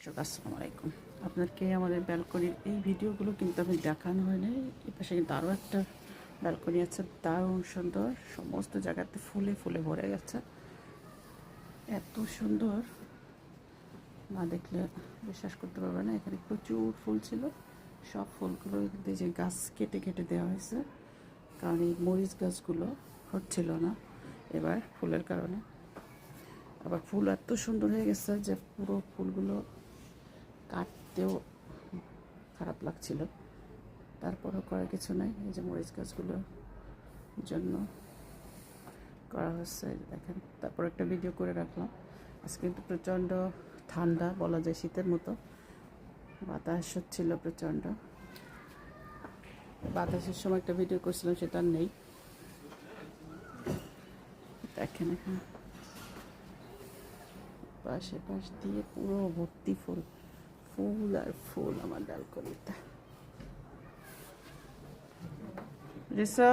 দর্শক, আসসালামু আলাইকুম। আপনাকে আমাদের ব্যালকনির এই ভিডিওগুলো কিন্তু আমি দেখানো হয় হয়নি এই পাশে কিন্তু আরও একটা ব্যালকনি আছে দারুণ সুন্দর। সমস্ত জায়গাতে ফুলে ফুলে ভরে গেছে। এত সুন্দর। না দেখলে বিশ্বাস করতে পারবে না এখানে প্রচুর ফুল ছিল। সব ফুলগুলো যে গাছ কেটে কেটে দেওয়া হয়েছে। কারণ এই মরিচ গাছগুলো হচ্ছিল না এবার ফুলের কারণে। আবার ফুল এত সুন্দর হয়ে গেছে যে পুরো ফুলগুলো কাটতেও খারাপ লাগছিল। তারপরও করার কিছু নাই। এই যে মরিচ গাছগুলোর জন্য করা হচ্ছে দেখেন। তারপর একটা ভিডিও করে রাখলাম। আজকে কিন্তু প্রচণ্ড ঠান্ডা, বলা যায় শীতের মতো। বাতাস হচ্ছিল প্রচণ্ড। বাতাসের সময় একটা ভিডিও করছিলাম, সেটা নেই। দেখেন এখানে। পাশে পাশ দিয়ে পুরো ভর্তি ফুল। ফুল আর ফুল আমার ব্যালকনিতে রিসা